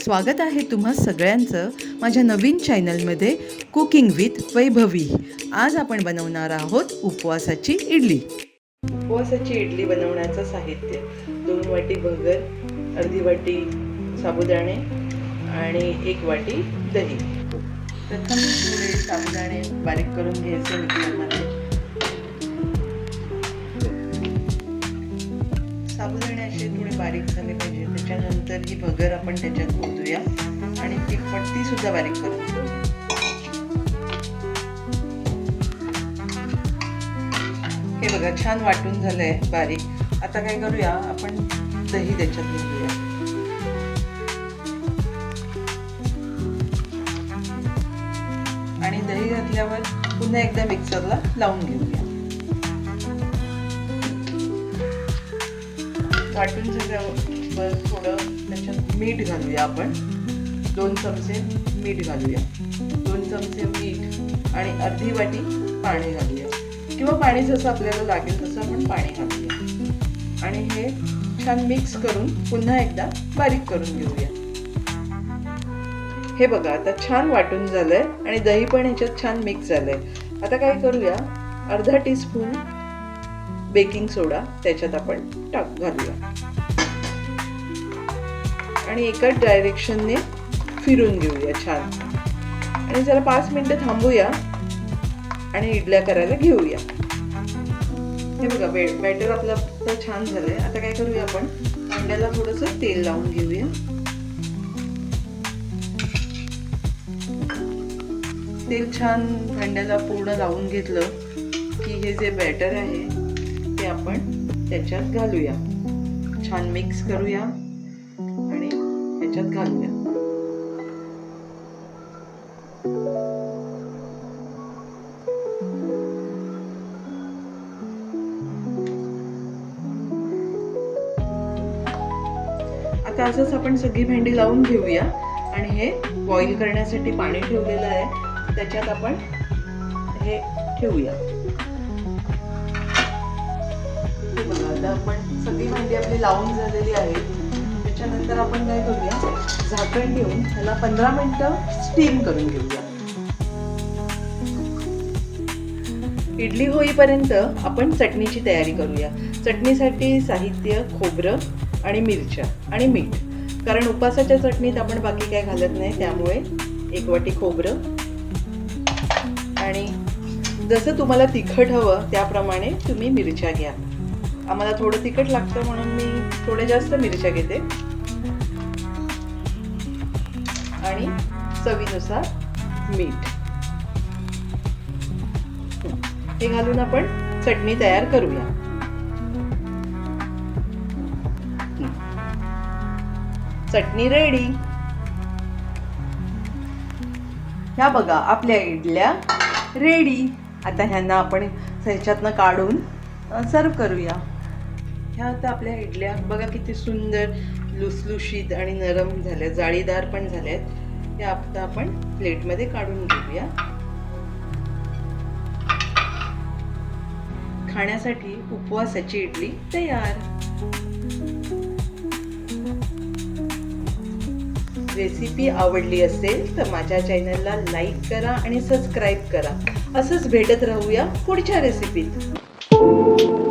स्वागत आहे तुम्हा सगळ्यांचं माझ्या नवीन चॅनलमध्ये कुकिंग विथ वैभवी. आज आपण बनवणार आहोत उपवासाची इडली. उपवासाची इडली बनवण्याचं साहित्य. दोन वाटी भगर अर्धी वाटी साबुदाणे आणि एक वाटी दही. प्रथम थोडे साबुदाणे बारीक करून घ्यायचे मिक्सरमध्ये. साबुदाणे असे थोडे बारीक झाले पाहिजे. त्याच्यानंतर ही भगर आपण त्याच्यात घेऊया आणि ती ती सुद्धा बारीक करून घेऊया हे बघा छान वाटून झालंय बारीक. आता काय करूया आपण दही त्याच्यात घेऊया आणि दही घातल्यावर पुन्हा एकदा मिक्सरला लावून घेऊया. वाटून झाल्यावर थोडं त्याच्यात मीठ घालूया आपण. दोन चमचे मीठ घालूया. दोन चमचे मीठ आणि अर्धी वाटी पाणी घालूया. किंवा पाणी जसं आपल्याला लागेल तसं आपण पाणी घालूया. आणि हे छान मिक्स करून पुन्हा एकदा बारीक करून घेऊया. हे बघा आता छान वाटून झालंय आणि दही पण ह्याच्यात छान मिक्स झालंय. आता काय करूया? अर्धा टीस्पून बेकिंग सोडा त्याच्यात आपण टाक घालूया. आणि एकाच डायरेक्शनने फिरून घेऊया छान. आणि जरा पाच मिनटं थांबूया आणि इडल्या करायला घेऊया. हे बघा बे बॅटर आपलं तर छान झालंय. आता काय करूया आपण? अंड्याला थोडंसं तेल लावून घेऊया. तेल छान भांड्याला पूर्ण लावून घेतलं की हे जे बॅटर आहे ते आपण त्याच्यात घालूया. छान मिक्स करूया. त्याच्यात घालूया. आता असंच आपण सगळी भेंडी लावून घेऊया. आणि हे बॉईल करण्यासाठी पाणी ठेवलेलं आहे. त्याच्यात आपण हे ठेवूया. बघा आता आपण सगळी भांडी आपली लावून झालेली आहे त्याच्यानंतर आपण काय करूया? झाकण ठेवून ह्याला पंधरा मिनिटं स्टीम करून घेऊया. इडली होईपर्यंत आपण चटणीची तयारी करूया. चटणीसाठी साहित्य खोबरं आणि मिरच्या आणि मीठ. कारण उपासाच्या चटणीत आपण बाकी काय घालत नाही त्यामुळे एक वाटी खोबरं आणि जसं तुम्हाला तिखट हवं त्याप्रमाणे तुम्ही मिरच्या घ्या. आम्हाला थोडं तिखट लागतं म्हणून मी थोडे जास्त मिरच्या घेते. आणि चवीनुसार मीठ. हे घालून आपण चटणी तयार करूया. चटणी रेडी ह्या बघा आपल्या इडल्या रेडी आता ह्यांना आपण ह्याच्यातनं काढून सर्व करूया. ह्या आता आपल्या इडल्या. बघा किती सुंदर लुसलुशीत आणि नरम झाल्या. जाळीदार पण झाल्यात. त्या आता आपण प्लेटमध्ये काढून घेऊया. खाण्यासाठी उपवासाची इडली तयार. रेसिपी आवडली असेल तर माझ्या चॅनलला लाईक करा आणि सबस्क्राईब करा. असंच भेटत राहूया पुढच्या रेसिपीत.